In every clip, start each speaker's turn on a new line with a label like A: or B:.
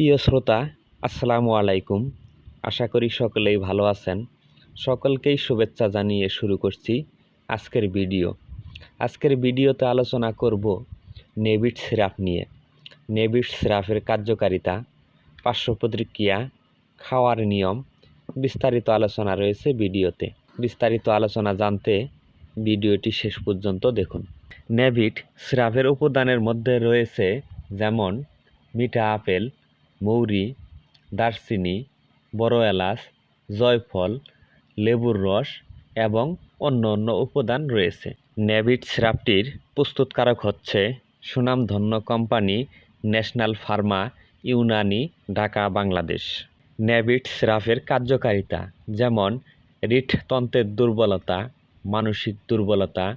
A: প্রিয় শ্রোতা, আসসালামু আলাইকুম। আশা করি সকলেই ভালো আছেন। সকলকেই শুভেচ্ছা জানিয়ে শুরু করছি আজকের ভিডিও। আজকের ভিডিওতে আলোচনা করব নেভিট সিরাপ নিয়ে। নেভিট সিরাপের কার্যকারিতা, পার্শ্ব প্রতিক্রিয়া, খাওয়ার নিয়ম, বিস্তারিত আলোচনা রয়েছে ভিডিওতে। বিস্তারিত আলোচনা জানতে ভিডিওটি শেষ পর্যন্ত দেখুন। নেভিট সিরাপের উপাদানের মধ্যে রয়েছে যেমন, মিঠা আপেল মৌরি, দারচিনি, বড় এলাচ, জয়ফল, লেবুর রস এবং অন্য অন্য উপাদান রয়েছে। নেভিট সিরাপটির প্রস্তুতকারক হচ্ছে সুনামধন্য company national pharma Unani, Dhaka, Bangladesh. নেভিট সিরাপের কার্যকারিতা যেমন হৃদতন্ত্রের দুর্বলতা, মানসিক দুর্বলতা,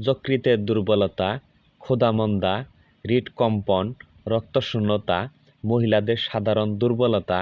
A: যকৃতের দুর্বলতা, ক্ষুধামন্দা হৃদকম্পন রক্তশূন্যতা মহিলাদের সাধারণ দুর্বলতা,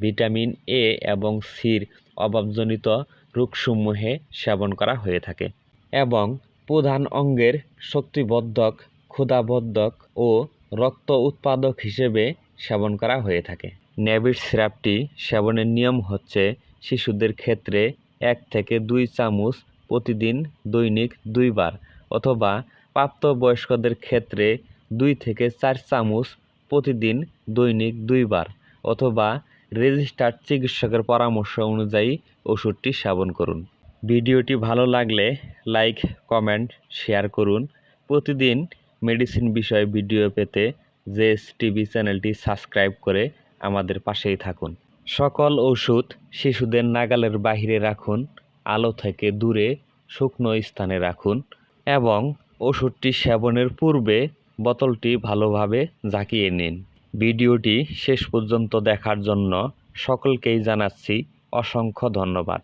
A: ভিটামিন এ এবং সির অভাবজনিত রোগসমূহে সেবন করা হয়ে থাকে এবং প্রধান অঙ্গের শক্তিবর্ধক, ক্ষুধাবর্ধক ও রক্ত উৎপাদক হিসেবে সেবন করা হয়ে থাকে। নেভিট সিরাপটি সেবনের নিয়ম হচ্ছে শিশুদের ক্ষেত্রে এক থেকে দুই চামচ প্রতিদিন দৈনিক দুইবার অথবা প্রাপ্তবয়স্কদের ক্ষেত্রে দুই থেকে চার চামচ প্রতিদিন দৈনিক দুইবার অথবা রেজিস্টার্ড চিকিৎসকের পরামর্শ অনুযায়ী ওষুধটি সেবন করুন। ভিডিওটি ভালো লাগলে লাইক, কমেন্ট, শেয়ার করুন। প্রতিদিন মেডিসিন বিষয়ে ভিডিও পেতে জেএস টিভি চ্যানেলটি সাবস্ক্রাইব করে আমাদের পাশেই থাকুন। সকল ওষুধ শিশুদের নাগালের বাহিরে রাখুন, আলো থেকে দূরে, শুকনো স্থানে রাখুন এবং ওষুধটি সেবনের পূর্বে বোতলটি ভালোভাবে ঝাঁকিয়ে নিন। ভিডিওটি শেষ পর্যন্ত দেখার জন্য সকলকেই জানাচ্ছি অসংখ্য ধন্যবাদ।